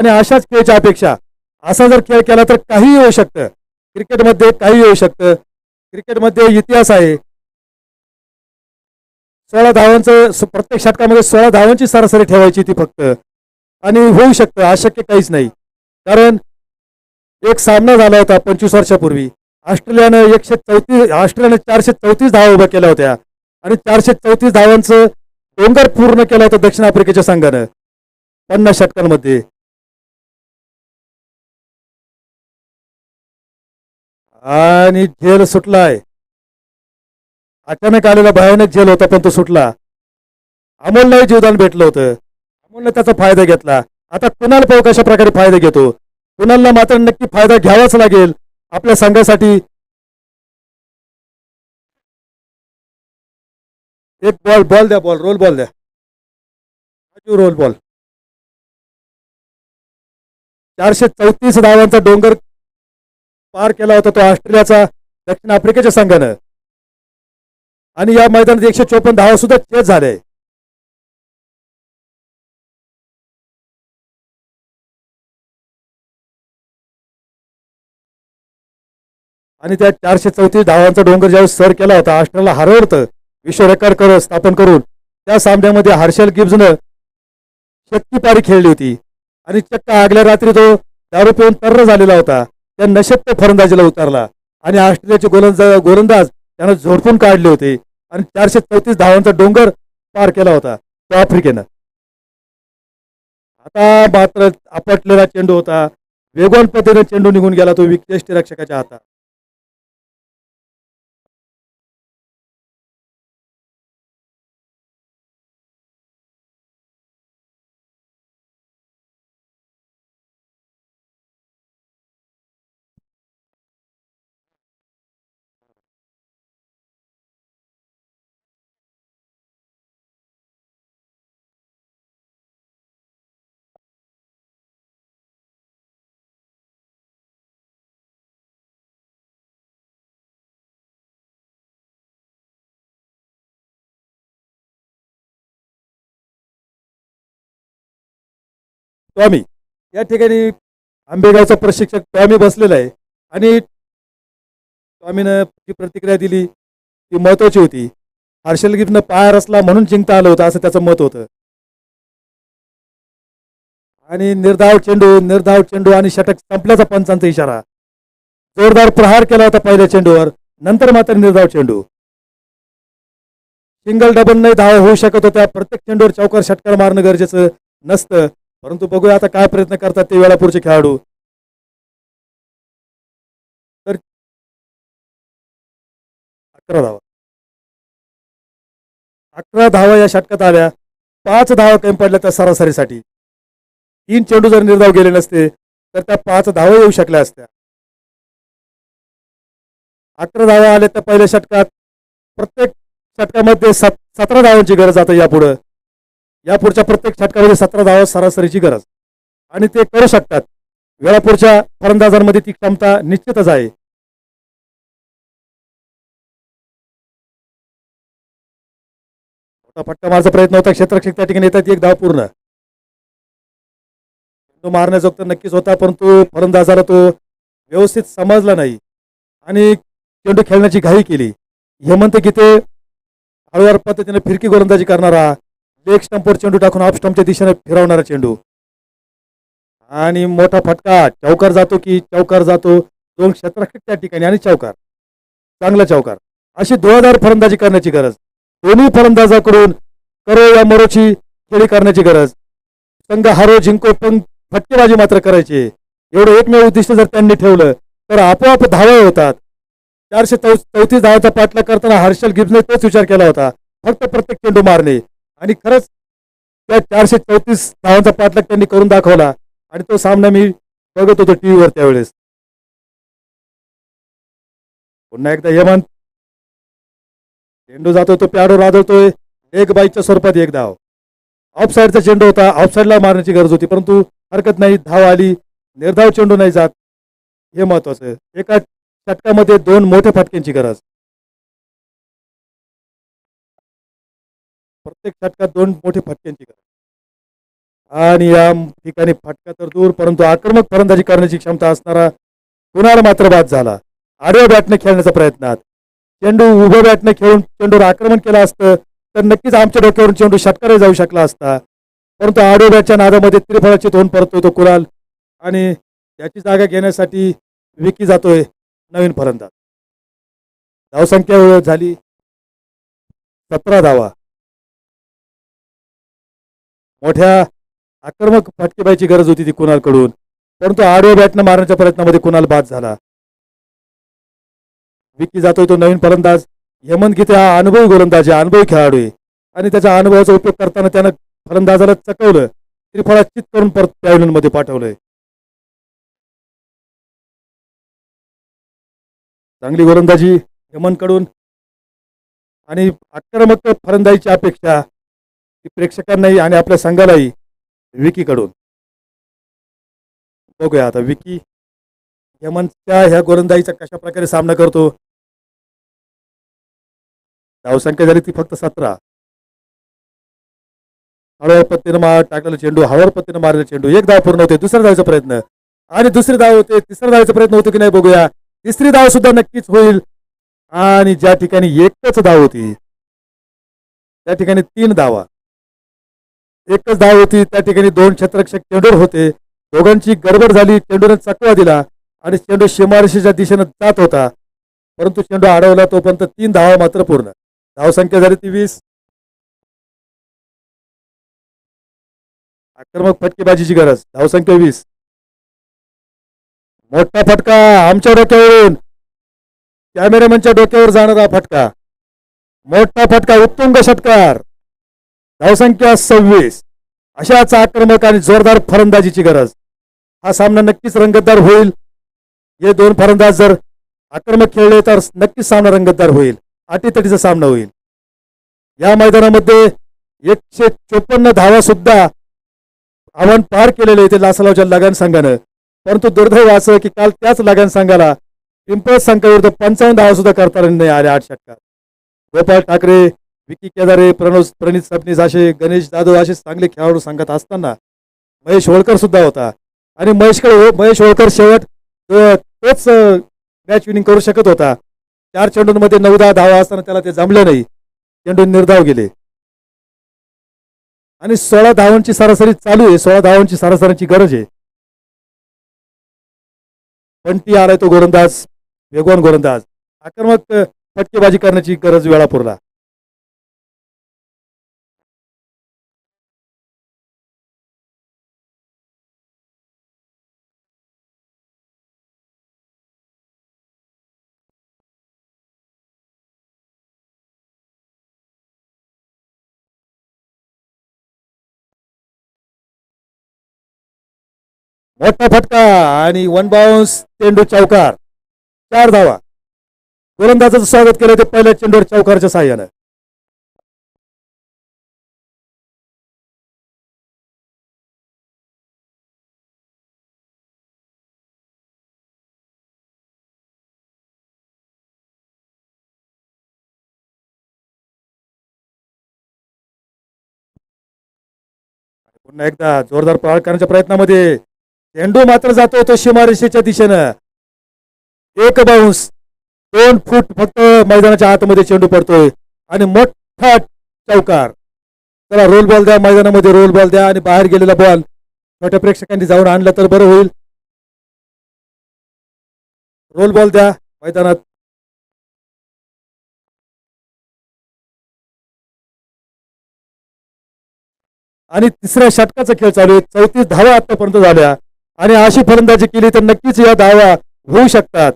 आणि अशाच खेळच्या अपेक्षा. असा जर खेळ केला तर काहीही होऊ शकतं. क्रिकेटमध्ये काही होऊ शकतं. क्रिकेटमध्ये इतिहास आहे. सोळा धावांचं प्रत्येक षटकामध्ये सोळा धावांची सरासरी ठेवायची ती फक्त. आणि होऊ शकतं अशक्य काहीच नाही. कारण एक सामना झाला होता पंचवीस वर्षापूर्वी. ऑस्ट्रेलियानं एकशे चौतीस ऑस्ट्रेलियाने चारशे चौतीस धावा उभ्या केल्या होत्या. आणि चारशे चौतीस धावांचं डोंगर पूर्ण केलं होतं दक्षिण आफ्रिकेच्या संघानं. पन्नास षटकांमध्ये. आणि झेल सुटलाय. अचानक आलेला भयानक झेल होता पण तो सुटला. अमोललाही जीवदान भेटलं होतं. अमोलने त्याचा फायदा घेतला. आता कुणाल पाहू कशा प्रकारे फायदा घेतो? कुणालला मात्र नक्की फायदा घ्यावाच लागेल आपल्या संघासाठी. एक बॉल बॉल द्या बॉल रोल बॉल द्या. Roll ball. चारशे चौतीस धावांचा डोंगर पार केला होता तो ऑस्ट्रेलियाचा दक्षिण आफ्रिकेच्या संघानं. आणि या मैदानात एकशे चोपन्न धावा सुद्धा चेस झाले. आणि त्या चारशे चौतीस धावांचा डोंगर ज्यावेळेस सर केला होता ऑस्ट्रेलियाला हरवलं विश्व रेकॉर्ड कर स्थापन करून त्या सामन्यामध्ये हर्षल गिब्जनं शक्ती पारी खेळली होती. आणि चक्क आगल्या रात्री तो दारू पिऊन तर्र झालेला होता. त्या नशेत फलंदाजीला उतरला. आणि ऑस्ट्रेलियाचे गोलंदाज गोलंदाज त्यानं झोडपून काढले होते. आणि चारशे चौतीस धावांचा डोंगर पार केला होता तो आफ्रिकेनं. आता मात्र आपटलेला चेंडू होता. वेगवान पद्धतीने चेंडू निघून गेला तो विकेट रक्षकाच्या हातात. टॉमी या ठिकाणी आंबेगावचा प्रशिक्षक टॉमी बसलेला आहे. आणि टॉमीनं जी प्रतिक्रिया दिली ती महत्वाची होती. हर्षल गिफ्टनं पाय रचला म्हणून जिंकता आलं होतं असं त्याचं मत होतं. आणि निर्धाव चेंडू निर्धाव चेंडू आणि षटक संपल्याचा पंचांचा इशारा. जोरदार प्रहार केला होता पहिल्या चेंडूवर नंतर मात्र निर्धाव चेंडू. सिंगल डबल नाही धाव होऊ शकत होत्या. प्रत्येक चेंडूवर चौकार षटकार मारणं गरजेचं नसतं. परंतु बघूया आता काय प्रयत्न करतात ते वेळापूरचे खेळाडू. तर अकरा धावा. अकरा धावा या षटकात आल्या. पाच धावा कमी पडल्या त्या सरासरीसाठी. तीन चेंडू जर निर्धाव गेले नसते तर त्या पाच धावा येऊ शकल्या असत्या. अकरा धावा आल्या त्या पहिल्या षटकात. प्रत्येक षटकामध्ये सत सतरा धावांची गरज आता यापुढं. यापुढच्या प्रत्येक षटकामध्ये सतरा धावा सरासरीची गरज. आणि ते करू शकतात. वेळापूरच्या फलंदाजांमध्ये ती क्षमता निश्चितच आहे. मोठा फटका मारचा प्रयत्न होता. क्षेत्रक्षेत्र त्या ठिकाणी येतात. एक धाव पूर्ण. तो मारण्याजोगता नक्कीच होता परंतु फलंदाजाला तो व्यवस्थित समजला नाही. आणि चेंडू खेळण्याची घाई केली. हेमंत गीते हळूवार पद्धतीने फिरकी गोलंदाजी करणारा लेग स्टंपवर चेंडू टाकून ऑफ स्टंपच्या दिशेने फिरवणारा चेंडू. आणि मोठा फटका. चौकार जातो की चौकार जातो. दोन क्षेत्रक्षक त्या ठिकाणी आणि चौकार. चांगला चौकार. अशी धुळाधार फलंदाजी करण्याची गरज. दोन्ही फलंदाजाकडून करो या मरोची खेळी करण्याची गरज. संघ हारो जिंको पण फटकेबाजी मात्र करायची. एवढं एकमेव उद्दिष्ट जर त्यांनी ठेवलं तर आपोआप धावा होतात. चारशे चौ चौतीस धावाचा पाठला करताना हर्षल गिब्सने तोच विचार केला होता. फक्त प्रत्येक चेंडू मारणे आणि खरंच त्या चारशे चौतीस धावांचा पाठलाग त्यांनी करून दाखवला. आणि तो सामना मी बघत होतो टीव्हीवर त्यावेळेस. पुन्हा एकदा हेमंत. चेंडू जातो तो प्याडो राजवतोय एक बाईच्या स्वरूपात एक धाव. ऑफ साईडचा चेंडू होता. ऑफ साईडला मारण्याची गरज होती. परंतु हरकत नाही. धाव आली. निर्धाव चेंडू नाही जात. हे महत्वाचं एका षटकामध्ये दोन मोठ्या फटक्यांची गरज. प्रत्येक षटकात दोन मोठे फटक्यांची गरज. आणि या ठिकाणी फटका तर दूर परंतु आक्रमक फलंदाजी करण्याची क्षमता असणारा कुणाला मात्र बाद झाला. आडव्या बॅटने खेळण्याचा प्रयत्नात चेंडू उभ्या बॅटने खेळून चेंडूवर आक्रमण केलं असतं तर नक्कीच आमच्या डोक्यावरून चेंडू षटकारही जाऊ शकला असता. परंतु आडव्या बॅटच्या नादामध्ये त्रिफळाची तोंड परतोय तो कुणाल आणि त्याची जागा घेण्यासाठी विकी जातोय नवीन फलंदाज. धावसंख्या झाली. सतरा धावा. मोठ्या आक्रमक फटकेबाईची गरज होती ती कुणालकडून? परंतु आडव्या बॅटनं मारण्याच्या प्रयत्नामध्ये कुणाल बाद झाला. विकी जातोय तो नवीन फलंदाज. हेमंत गीते हा अनुभवी गोलंदाज आहे अनुभवी खेळाडू आहे. आणि त्याच्या अनुभवाचा उपयोग करताना त्यानं फलंदाजाला चकवलं. त्रिफळा चित करून परत पॅव्हलियनमध्ये पाठवलंय. चांगली गोलंदाजी हेमंतकडून. आणि आक्रमक फलंदाजीची अपेक्षा ती प्रेक्षकांनाही आणि आपल्या संघालाही विकीकडून. बघूया आता विकी यमनच्या ह्या गोलंदाजीचा कशा प्रकारे सामना करतो? धावसंख्या झाली ती फक्त सतरा. हळूहळू पत्तीनं मार टाकलेला चेंडू हळूहळू पत्तीनं मारलेला चेंडू. एक धाव पूर्ण होते दुसऱ्या धावचा प्रयत्न. आणि दुसरी धाव होते तिसऱ्या धावचा प्रयत्न होतो की नाही बघूया. तिसरी धाव सुद्धा नक्कीच होईल. आणि ज्या ठिकाणी एकच धाव होती त्या ठिकाणी तीन धावा. एकच धाव होती त्या ठिकाणी दोन क्षेत्ररक्षक चेंडूर होते. दोघांची गडबड झाली चेंडूने चकवा दिला आणि चेंडू सीमारेषेच्या दिशेनं जात होता. परंतु चेंडू अडवला तोपर्यंत तीन धावा मात्र पूर्ण. धावसंख्या झाली ती वीस. आक्रमक फटकेबाजीची गरज. धावसंख्या वीस. मोठा फटका आमच्या डोक्यावरून. कॅमेरामॅनच्या डोक्यावर जाणारा फटका. मोठा फटका उत्तुंग षटकार. धावसंख्या सव्वीस. अशाच आक्रमक आणि जोरदार फलंदाजीची गरज. हा सामना नक्कीच रंगतदार होईल. हे दोन फलंदाज जर आक्रमक खेळले तर नक्कीच सामना रंगतदार होईल. अटीतटीचा सामना होईल. या मैदानामध्ये एकशे चोपन्न धावा सुद्धा आव्हान पार केलेले ते लासलावच्या लगान संघानं. परंतु दुर्दैव असं की काल त्याच लगान संघाला पिंपळ संघाविरुद्ध पंचावन्न धावा सुद्धा करता नाही आल्या आठ षटकात गोपाळ ठाकरे विकी केदारे प्रणव प्रणित सबनीस असे गणेश जाधव असे चांगले खेळाडू सांगत असताना महेश होळकर सुद्धा होता. आणि महेशकडे महेश होळकर शेवट तोच मॅच विनिंग करू शकत होता. चार चेंडूंमध्ये नऊ दहा धावा असताना त्याला ते जमले नाही. चेंडू निर्धाव गेले. आणि सोळा धावांची सरासरी चालू आहे. सोळा धावांची सरासरीची गरज आहे. पण ती आलाय तो गोलंदाज वेगवान गोलंदाज. आक्रमक फटकेबाजी करण्याची गरज वेळापूरला. मोठा फटका आणि वन बाउन्स चेंडू चौकार. चार धावा. गोलंदाजाचं स्वागत केलं ते पहिल्या चेंडूवर चौकारच्या साह्यानं. पुन्हा एकदा जोरदार प्रहार करण्याच्या प्रयत्नामध्ये झेंडू मात्र जातो तो सीमारेषेच्या दिशेनं. एक बाउन्स दोन फूट फक्त मैदानाच्या आतमध्ये चेंडू पडतोय आणि मोठा चौकार. त्याला रोल बॉल द्या मैदानामध्ये रोल बॉल द्या आणि बाहेर गेलेला बॉल छोट्या प्रेक्षकांनी जाऊन आणला तर बरं होईल. रोल बॉल द्या मैदानात. आणि तिसऱ्या षटकाचा खेळ चालू आहे. चौतीस धावा आतापर्यंत झाल्या. आणि अशी फलंदाजी केली तर नक्कीच या धावा होऊ शकतात.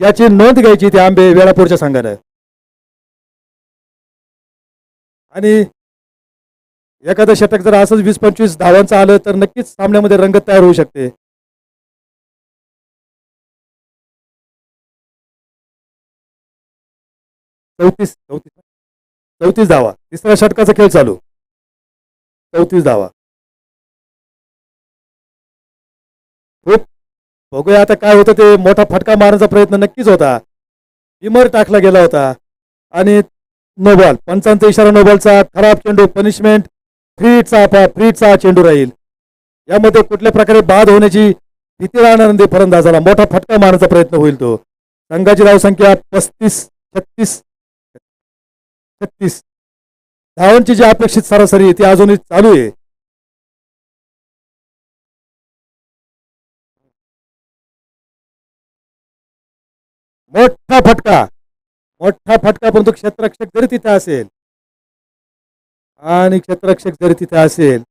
याची नोंद घ्यायची त्या आंबे वेळापूरच्या संघानं. आणि एखादं शतक जर असंच वीस पंचवीस धावांचं आलं तर नक्कीच सामन्यामध्ये रंगत तयार होऊ शकते. चौतीस चौतीस चौतीस धावा. तिसऱ्या षटकाचा खेळ चालू. चौतीस धावा. खूप बघूया आता काय होतं. ते मोठा फटका मारण्याचा प्रयत्न नक्कीच होता. इमर टाकला गेला होता. आणि नोबॉल पंचांचा इशारा नोबॉलचा खराब चेंडू पनिशमेंट फ्रीटचा फ्रीटचा चेंडू राहील. यामध्ये कुठल्या प्रकारे बाद होण्याची भीती राहणार नाही फलंदाजाला. मोठा फटका मारण्याचा प्रयत्न होईल तो. संघाची धावसंख्या पस्तीस छत्तीस छत्तीस. धावांची जी अपेक्षित सरासरी ती अजूनही चालू आहे. मोठा फटका. मोठा फटका परंतु क्षेत्ररक्षक जरी तिथे असेल आणि क्षेत्ररक्षक जरी तिथे असेल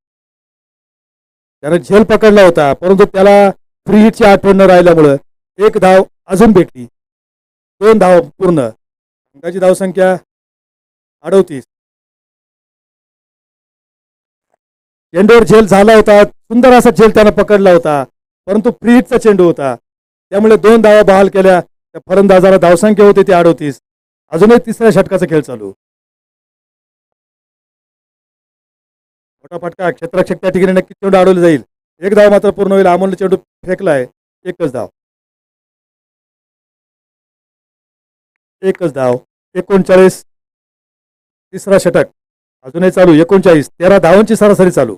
त्यानं झेल पकडला होता परंतु त्याला फ्री हिटची आठवण न राहिल्यामुळं एक धाव अजून भेटली. दोन धाव पूर्ण. संघाची धावसंख्या अडवतीस चेंडूवर झेल झाला होता सुंदर असा झेल त्यानं पकडला होता परंतु फ्री हिटचा चेंडू होता. त्यामुळे दोन धावा बहाल केल्या. त्या फलंदाजाला धावसंख्या होती ती अडवतीस अजूनही तिसऱ्या षटकाचा खेळ चालू. मोठा फटका क्षेत्रक्षक त्या ठिकाणी नक्की चेंडू अडवलं जाईल. एक धाव मात्र पूर्ण होईल. अमोलने चेंडू फेकलाय. एकच धाव. एकच धाव. एकोणचाळीस. तिसरा षटक. अजूनही चालू. एकोणचाळीस. तेरा धावांची सरासरी चालू.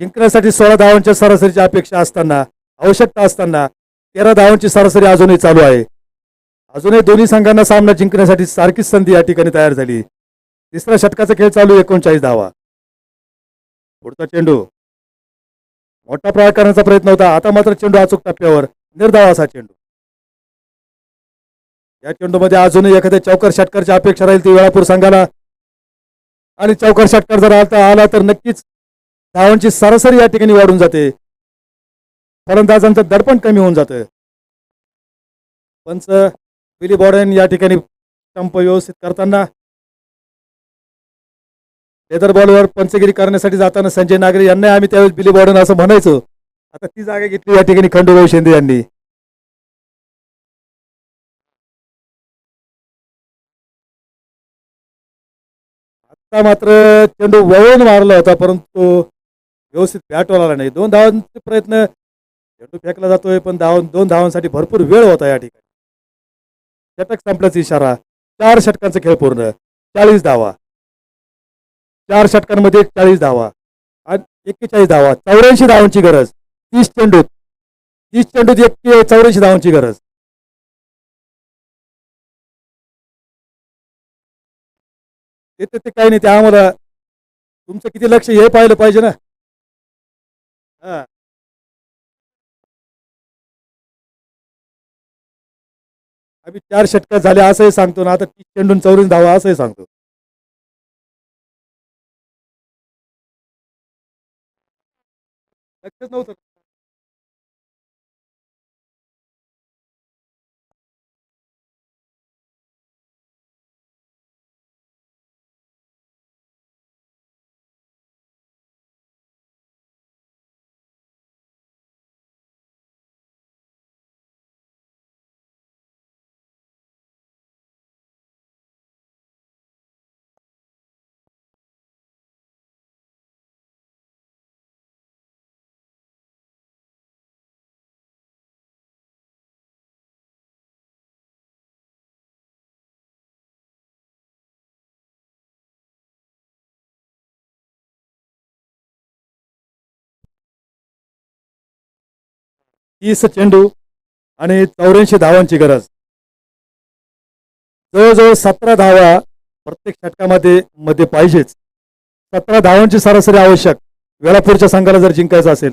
जिंकण्यासाठी सोळा धावांच्या सरासरीची अपेक्षा असताना आवश्यकता असताना तेरा धावांची सरासरी अजूनही चालू आहे. अजूनही दोन्ही संघांना सामना जिंकण्यासाठी सारखीच संधी या ठिकाणी तयार झाली. तिसऱ्या षटकाचा खेळ चालू एकोणचाळीस धावा. पुढचा चेंडू. मोठा प्रहार करण्याचा प्रयत्न होता. आता मात्र चेंडू अचूक टप्प्यावर. निर्धाव असा चेंडू. या चेंडूमध्ये अजूनही एखाद्या चौकर षटकारची अपेक्षा राहील ती वेळापूर संघाला. आणि चौकर षटकार जर आता आला तर नक्कीच धावांची सरासरी या ठिकाणी वाढून जाते. फलंदाजांचं दडपण कमी होऊन जातं पंच बिली बॉर्डन या ठिकाणी स्टंप व्यवस्थित करताना लेदर बॉलवर पंचगिरी करण्यासाठी जाताना संजय नागरे यांना आम्ही त्यावेळेस बिली बॉर्डन असं म्हणायचो. आता ती जागा घेतली या ठिकाणी खंडूभाऊ शिंदे यांनी. आता मात्र चेंडू वळून मारला होता परंतु व्यवस्थित बॅटवर आला नाही. दोन धावांचे प्रयत्न चेंडू फेकला जातोय पण धाव दोन धावांसाठी भरपूर वेळ होता या ठिकाणी. षटक संपल्याचा इशारा चार षटकांचा खेळ पूर्ण चाळीस धावा. चार षटकांमध्ये चाळीस धावा आणि एक्केचाळीस धावा. चौऱ्याऐंशी धावांची गरज तीस चेंडूत. तीस चेंडूत एक चौऱ्याऐंशी धावांची गरज. ते ते काही नाही ते आम्हाला तुमचं किती लक्ष हे पाहिलं पाहिजे ना. हा. आम्ही चार षटकात झाले असंही सांगतो ना. आता तीस चेंडून चौऱ्याऐंशी धावा असंही सांगतो. लक्षच नव्हतं. तीस चेंडू आणि चौऱ्याऐंशी धावांची गरज. जवळजवळ सतरा धावा प्रत्येक षटकामध्ये मध्ये पाहिजेच. सतरा धावांची सरासरी आवश्यक. वेळापूरच्या संघाला जर जिंकायचं असेल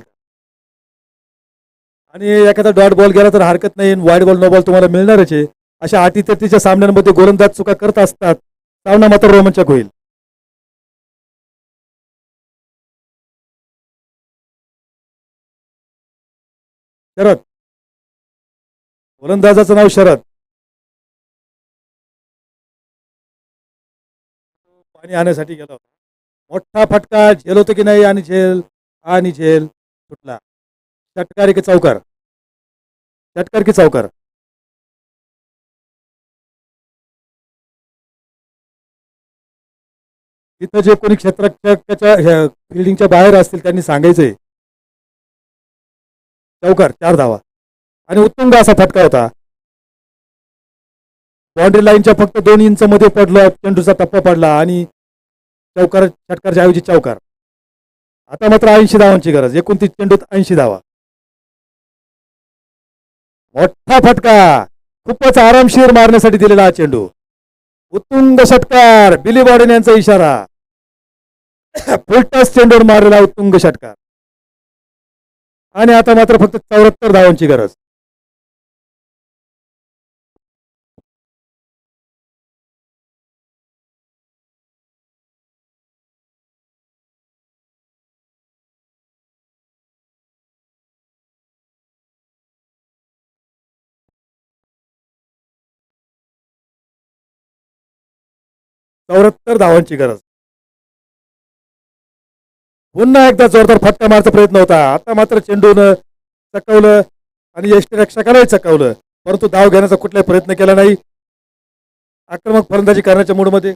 आणि एखादा डॉट बॉल गेला तर हरकत नाही वाईड बॉल नो बॉल तुम्हाला मिळणारच आहे. अशा अटी सामन्यांमध्ये गोलंदाज चुका करत असतात. सामना मात्र रोमांचक होईल. शरद. गोलंदाजाचं नाव शरद. पाणी आणण्यासाठी गेला होता. मोठा फटका झेल होतो की नाही आणि झेल? आणि झेल सुटला. षटकार की चौकार? षटकार की चौकार? तिथं जे कोणी क्षेत्रक्षकाच्या फिल्डिंगच्या बाहेर असतील त्यांनी सांगायचंय. चौकार चार धावा. आणि उत्तुंग असा फटका होता. बाउंड्री लाईनच्या फक्त दोन इंच मध्ये पडलं चेंडूचा टप्पा पडला आणि चौकार षटकारच्या ऐवजी चौकार. आता मात्र ऐंशी धावांची गरज एकोणतीस चेंडूत ऐंशी धावा. मोठा फटका खूपच आरामशीर मारण्यासाठी दिलेला हा चेंडू. उत्तुंग षटकार बिली बॉडेन यांचा इशारा. फुलटस चेंडूवर मारलेला उत्तुंग षटकार. आणि आता मात्र फक्त चौऱ्याहत्तर धावांची गरज. चौऱ्याहत्तर धावांची गरज. पुन्हा एकदा जोरदार फटका मारचा प्रयत्न होता. आता मात्र चेंडून चकवलं आणि यष्टी रक्षकालाही चकवलं. परंतु धाव घेण्याचा कुठलाही प्रयत्न केला नाही. आक्रमक फलंदाजी करण्याच्या मूडमध्ये